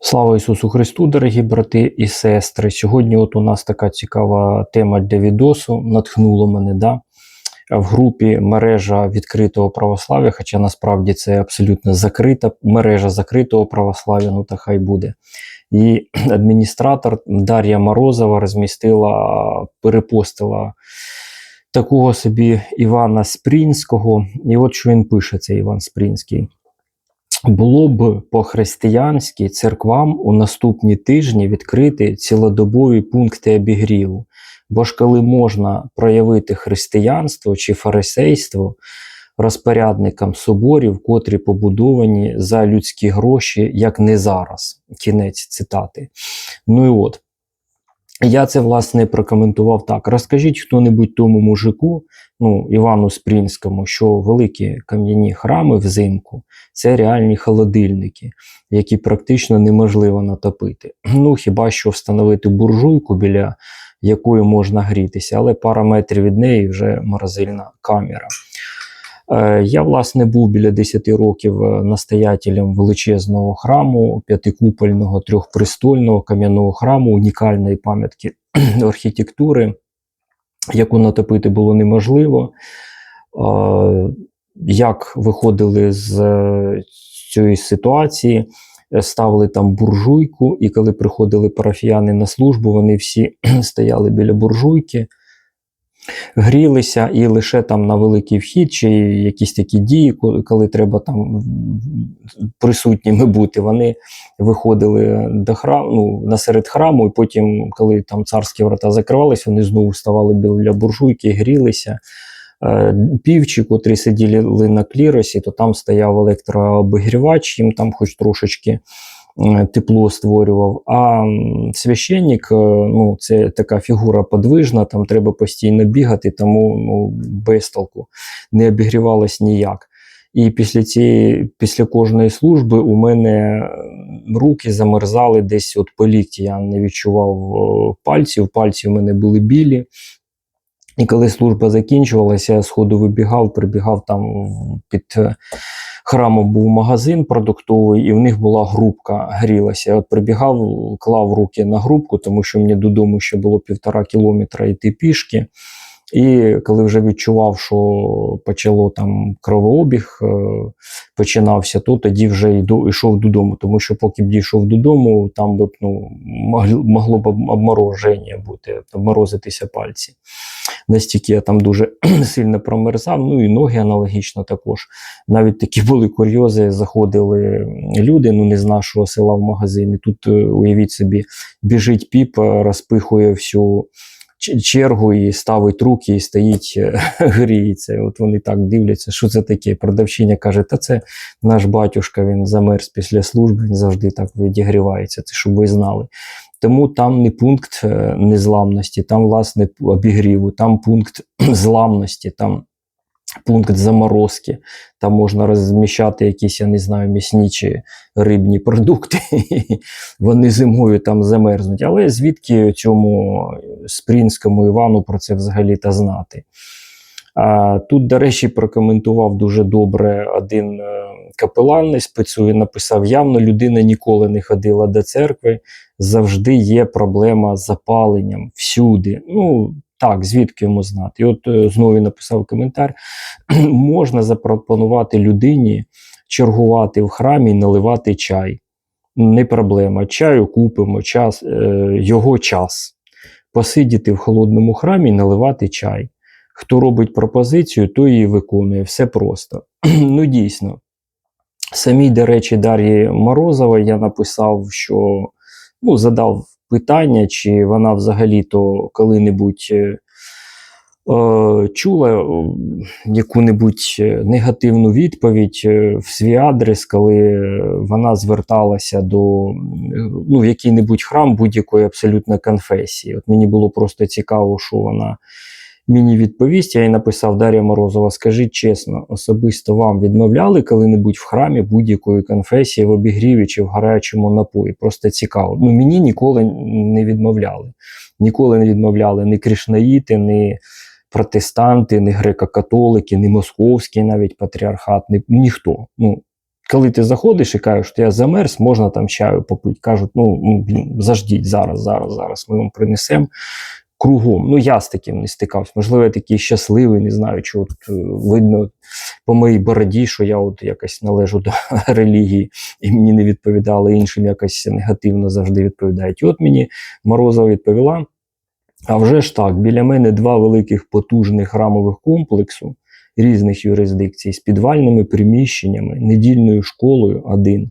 Слава Ісусу Христу, дорогі брати і сестри. Сьогодні от у нас така цікава тема для відосу. Натхнуло мене да? в групі мережа відкритого православ'я, хоча насправді це абсолютно закрита мережа закритого православ'я, ну та хай буде. І адміністратор Дар'я Морозова розмістила, перепостила такого собі Івана Спрінського. І от що він пише, цей Іван Спрінський. Було б по-християнськи церквам у наступні тижні відкрити цілодобові пункти обігріву. Бо ж коли можна проявити християнство чи фарисейство розпорядникам соборів, котрі побудовані за людські гроші, як не зараз. Кінець цитати. Ну і от. Я це власне прокоментував так. Розкажіть хто-небудь тому мужику, ну Івану Спрінському, що великі кам'яні храми взимку це реальні холодильники, які практично неможливо натопити. Ну хіба що встановити буржуйку, біля якої можна грітися, але пара метрів від неї вже морозильна камера. Е, Я, власне, був біля 10 років е, настоятелем величезного храму, п'ятикупольного, трьохпрестольного кам'яного храму, унікальної пам'ятки архітектури, яку натопити було неможливо. Е, Як виходили з цієї ситуації, ставили там буржуйку, і коли приходили парафіяни на службу, вони всі стояли біля буржуйки грілися і лише там на великий вхід, чи якісь такі дії, коли, треба там присутніми бути, вони виходили до храму, ну, насеред храму, і потім, коли там царські врата закривалися, вони знову вставали біля буржуйки, грілися. Е, Півчі, котрі сиділи на кліросі, то там стояв електрообігрівач, їм там хоч трошечки тепло створював. А священник, е, ну, це така фігура подвижна, там треба постійно бігати, тому ну, без толку не обігрівалось ніяк. І після цієї, після кожної служби у мене руки замерзали десь от по лікті. Я не відчував пальців, пальці у мене були білі. І коли служба закінчувалася, я сходу вибігав, прибігав там під е, храмом був магазин продуктовий, і в них була грубка, грілася. Я от прибігав, клав руки на грубку, тому що мені додому ще було півтора кілометра йти пішки. І коли вже відчував, що почало там кровообіг, е, починався, то тоді вже йду, йшов додому. Тому що поки б дійшов додому, там б ну, могло б обмороження бути, обморозитися пальці. Настільки я там дуже сильно промерзав, ну і ноги аналогічно також. Навіть такі були курйози, заходили люди ну не з нашого села в магазин. І Тут, е, уявіть собі, біжить піп, розпихує всю чергу і ставить руки, і стоїть, е, гріється. От вони так дивляться, що це таке. Продавчиня каже, та це наш батюшка, він замерз після служби, він завжди так відігрівається, це щоб ви знали. Тому там не пункт е, незламності, там, власне, обігріву, там пункт зламності, там пункт заморозки. Там можна розміщати якісь, я не знаю, м'ясні чи рибні продукти. Вони зимою там замерзнуть. Але звідки цьому спрінському Івану про це взагалі та знати? А, Тут, до речі, прокоментував дуже добре один е, капелан не спецує, написав: явно людина ніколи не ходила до церкви, завжди є проблема з запаленням всюди. Ну, так, звідки йому знати? І от е, знову написав коментар: можна запропонувати людині чергувати в храмі і наливати чай. Не проблема. Чаю купимо, час, е, його час. Посидіти в холодному храмі і наливати чай. Хто робить пропозицію, той її виконує. Все просто. ну, дійсно. Самій, до речі, Дар'ї Морозова я написав, що ну, задав питання, чи вона взагалі-то коли-небудь е, е чула яку-небудь негативну відповідь е, в свій адрес, коли вона зверталася до ну, який-небудь храм будь-якої абсолютно конфесії. От Мені було просто цікаво, що вона мені відповість. Я їй написав Дар'я Морозова, скажіть чесно, особисто вам відмовляли коли-небудь в храмі будь-якої конфесії в обігріві чи в гарячому напої. Просто цікаво. Ну, Мені ніколи не відмовляли. Ніколи не відмовляли ні кришнаїти, ні протестанти, ні греко-католики, ні московський навіть патріархат, ні, ніхто. Ну, коли ти заходиш і кажеш, що я замерз, можна там чаю попити. Кажуть, ну, ну блін, заждіть зараз, зараз, зараз ми вам принесемо кругом. Ну, я з таким не стикався. Можливо, я такий щасливий, не знаю, чи от е, видно по моїй бороді, що я от якось належу до релігії, і мені не відповідали, іншим якось негативно завжди відповідають. І от мені Морозова відповіла. А вже ж так, біля мене два великих потужних храмових комплексу різних юрисдикцій з підвальними приміщеннями, недільною школою один.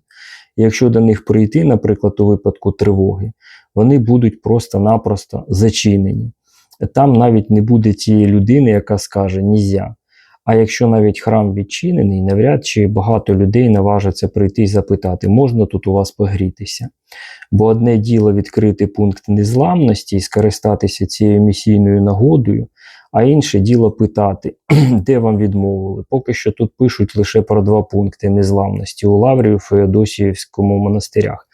Якщо до них прийти, наприклад, у випадку тривоги, вони будуть просто-напросто зачинені. Там навіть не буде тієї людини, яка скаже нізя. А якщо навіть храм відчинений, навряд чи багато людей наважаться прийти і запитати, можна тут у вас погрітися. Бо одне діло відкрити пункт незламності і скористатися цією місійною нагодою, а інше діло питати, де вам відмовили. Поки що тут пишуть лише про два пункти незламності у Лаврію, Феодосіївському монастирях.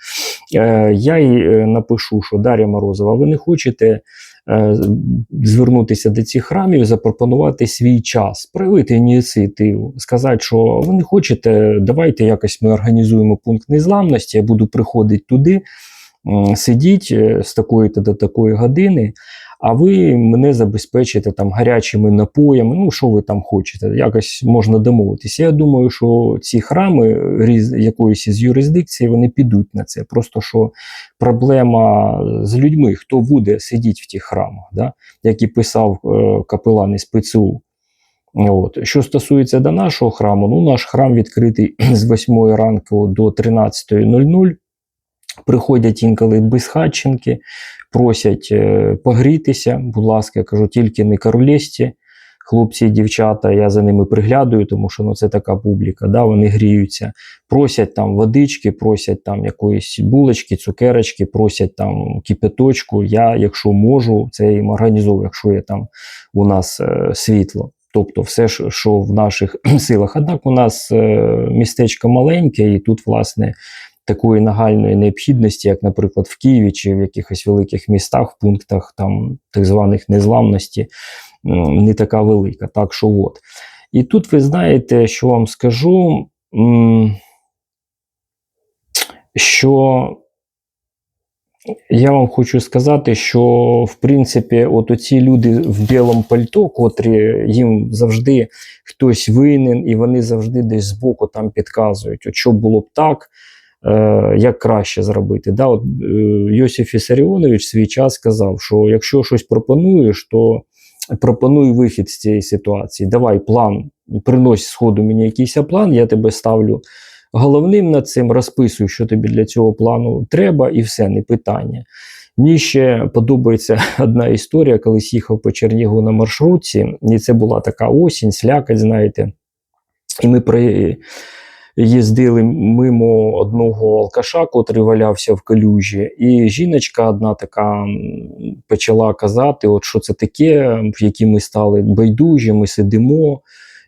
Е, я їй е, напишу, що Дар'я Морозова, ви не хочете е, звернутися до цих храмів, запропонувати свій час, проявити ініціативу, сказати, що ви не хочете, давайте якось ми організуємо пункт незламності, я буду приходити туди, сидіть е, з такої то до такої години, а ви мене забезпечите там гарячими напоями, ну що ви там хочете, якось можна домовитися. Я думаю, що ці храми різ, якоїсь із юрисдикції вони підуть на це. Просто що проблема з людьми, хто буде сидіти в тих храмах, да? як і писав е, капелан із ПЦУ. От. Що стосується до нашого храму, ну наш храм відкритий з 8 ранку до 13.00. Приходять інколи безхатченки, просять е, погрітися. Будь ласка, я кажу, тільки не королєсті. Хлопці і дівчата, я за ними приглядаю, тому що ну, це така публіка, да, вони гріються, просять там водички, просять там якоїсь булочки, цукерочки, просять там кипяточку. Я, якщо можу, це їм організовую, якщо є там у нас е, світло. Тобто все, що в наших силах. Однак у нас е, містечко маленьке, і тут, власне, такої нагальної необхідності, як, наприклад, в Києві чи в якихось великих містах, в пунктах там так званих незламності, не така велика. Так що от. І тут ви знаєте, що вам скажу, що я вам хочу сказати, що в принципі, от оці люди в білому пальто, котрі їм завжди хтось винен, і вони завжди десь збоку там підказують, от що було б так, як краще зробити. Да, от, е, Йосиф Ісаріонович свій час сказав, що якщо щось пропонуєш, то пропонуй вихід з цієї ситуації. Давай план, принось сходу мені якийсь план, я тебе ставлю головним над цим, розписую, що тобі для цього плану треба, і все, не питання. Мені ще подобається одна історія, колись їхав по Чернігу на маршрутці, і це була така осінь, слякать, знаєте. І ми приїздили мимо одного алкаша, котрий валявся в калюжі, і жіночка одна така почала казати, от що це таке, в які ми стали байдужі, ми сидимо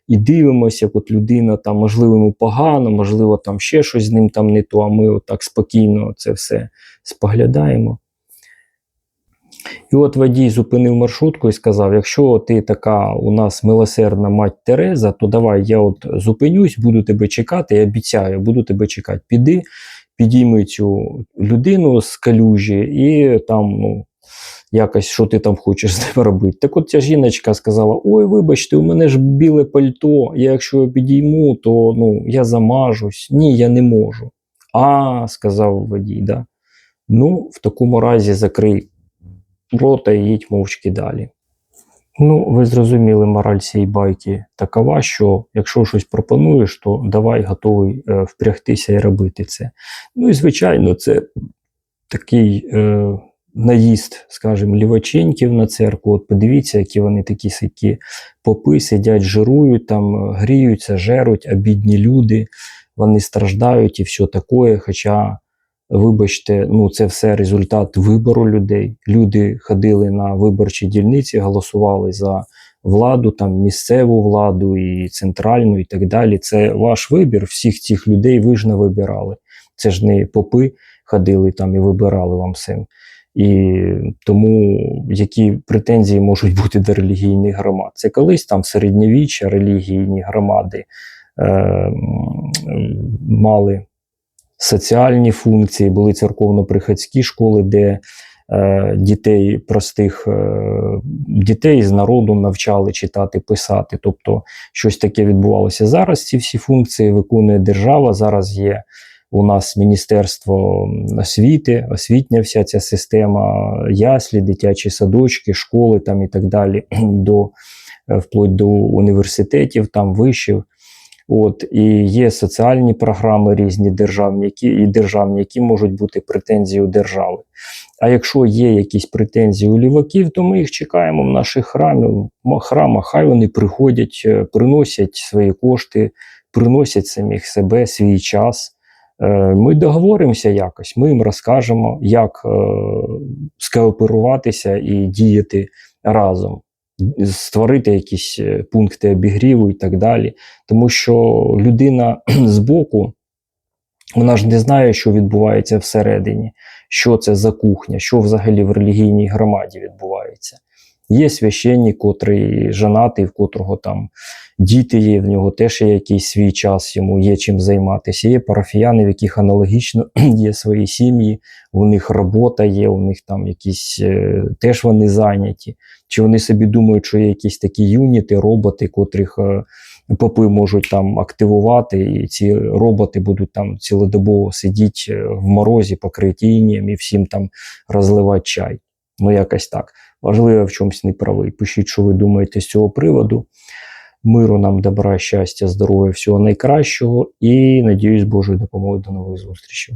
і дивимося, як от людина там, можливо, йому погано, можливо, там ще щось з ним там не то, а ми отак спокійно це все споглядаємо. І от водій зупинив маршрутку і сказав: якщо ти така у нас милосердна мать Тереза, то давай я от зупинюсь, буду тебе чекати, я обіцяю, буду тебе чекати. Піди, підійми цю людину з калюжі і там, ну, якось що ти там хочеш з ним робити. Так от ця жіночка сказала: Ой, вибачте, у мене ж біле пальто, я якщо його підійму, то ну, я замажусь. Ні, я не можу. А, сказав водій, да. Ну, в такому разі закрий рота і їдь мовчки далі. Ну, ви зрозуміли, мораль цієї байки такова, що якщо щось пропонуєш, то давай готовий е, впрягтися і робити це. Ну і звичайно, це такий е, наїзд, скажімо, ліваченьків на церкву. От подивіться, які вони такі сякі попи, сидять, жирують, там гріються, жеруть, а бідні люди, вони страждають і все таке. Хоча Вибачте, ну це все результат вибору людей. Люди ходили на виборчі дільниці, голосували за владу, там місцеву владу і центральну, і так далі. Це ваш вибір. Всіх цих людей ви ж не вибирали. Це ж не попи ходили там і вибирали вам все. І тому які претензії можуть бути до релігійних громад? Це колись там середньовіччя релігійні громади м, мали соціальні функції, були церковно-приходські школи, де е, дітей, простих е, дітей з народу навчали читати, писати. Тобто щось таке відбувалося. Зараз ці всі функції виконує держава. Зараз є у нас Міністерство освіти, освітня вся ця система, яслі, дитячі садочки, школи там і так далі, до, е, вплоть до університетів, там вишів. От, і є соціальні програми різні державні, які, і державні, які можуть бути претензії у держави. А якщо є якісь претензії у ліваків, то ми їх чекаємо в наших храмах. м- храмах. Хай вони приходять, е, приносять свої кошти, приносять самих себе, свій час. Е, Ми договоримося якось, ми їм розкажемо, як е, скооперуватися і діяти разом, створити якісь е, пункти обігріву і так далі. Тому що людина збоку, вона ж не знає, що відбувається всередині, що це за кухня, що взагалі в релігійній громаді відбувається. Є священник, котрий женатий, в котрого там діти є, в нього теж є якийсь свій час, йому є чим займатися. Є парафіяни, в яких аналогічно є свої сім'ї, у них робота є, у них там якісь е, теж вони зайняті. Чи вони собі думають, що є якісь такі юніти, роботи, котрих е, попи можуть там активувати, і ці роботи будуть там цілодобово сидіти в морозі, покриті інеєм і всім там розливати чай. Ну, якось так. Важливо, в чомусь не правий. Пишіть, що ви думаєте з цього приводу. Миру нам, добра, щастя, здоров'я, всього найкращого і надіюсь, Божої допомоги до нових зустрічей.